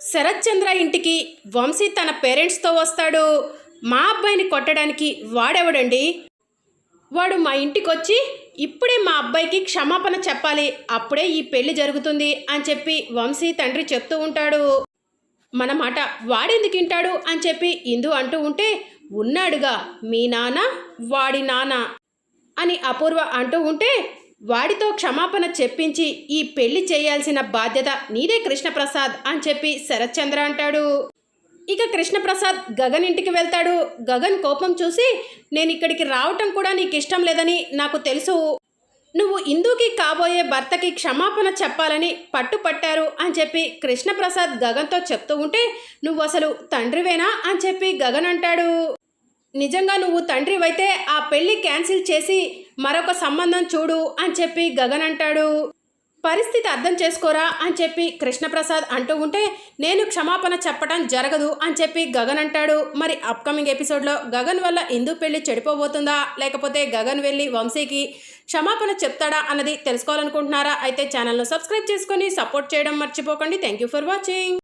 శరత్చంద్ర ఇంటికి వంశీ తన పేరెంట్స్తో వస్తాడు. మా అబ్బాయిని కొట్టడానికి వాడెవడండి? వాడు మా ఇంటికి వచ్చి ఇప్పుడే మా అబ్బాయికి క్షమాపణ చెప్పాలి. అప్పుడే ఈ పెళ్ళి జరుగుతుంది అని చెప్పి వంశీ తండ్రి చెప్తూ ఉంటాడు. మన మాట వాడెందుకు వింటాడు అని చెప్పి ఇందు అంటూ ఉంటే ఉన్నాడుగా మీ నాన్న వాడి నాన్న అని అపూర్వ అంటూ ఉంటే వాడితో క్షమాపణ చెప్పించి ఈ పెళ్ళి చేయాల్సిన బాధ్యత నీదే కృష్ణప్రసాద్ అని చెప్పి శరత్చంద్ర అంటాడు. ఇక కృష్ణప్రసాద్ గగన్ ఇంటికి వెళ్తాడు. గగన్ కోపం చూసి నేను ఇక్కడికి రావటం కూడా నీకు ఇష్టం లేదని నాకు తెలుసు. నువ్వు ఇందుకి కాబోయే భర్తకి క్షమాపణ చెప్పాలని పట్టుపట్టారు అని చెప్పి కృష్ణప్రసాద్ గగన్తో చెప్తూ ఉంటే నువ్వు అసలు తండ్రివేనా? అని చెప్పి గగన్ అంటాడు. నిజంగా నువ్వు తండ్రివైతే ఆ పెళ్ళి క్యాన్సిల్ చేసి మరొక సంబంధం చూడు అని చెప్పి గగన్ అంటాడు. పరిస్థితి అర్థం చేసుకోరా అని చెప్పి కృష్ణప్రసాద్ అంటూ ఉంటే నేను క్షమాపణ చెప్పడం జరగదు అని చెప్పి గగన్ అంటాడు. మరి అప్కమింగ్ ఎపిసోడ్లో గగన్ వల్ల ఇందు పెళ్ళి చెడిపోబోతుందా? లేకపోతే గగన్ వెళ్ళి వంశీకి క్షమాపణ చెప్తాడా అన్నది తెలుసుకోవాలనుకుంటున్నారా? అయితే ఛానల్ను సబ్స్క్రైబ్ చేసుకొని సపోర్ట్ చేయడం మర్చిపోకండి. Thank you for watching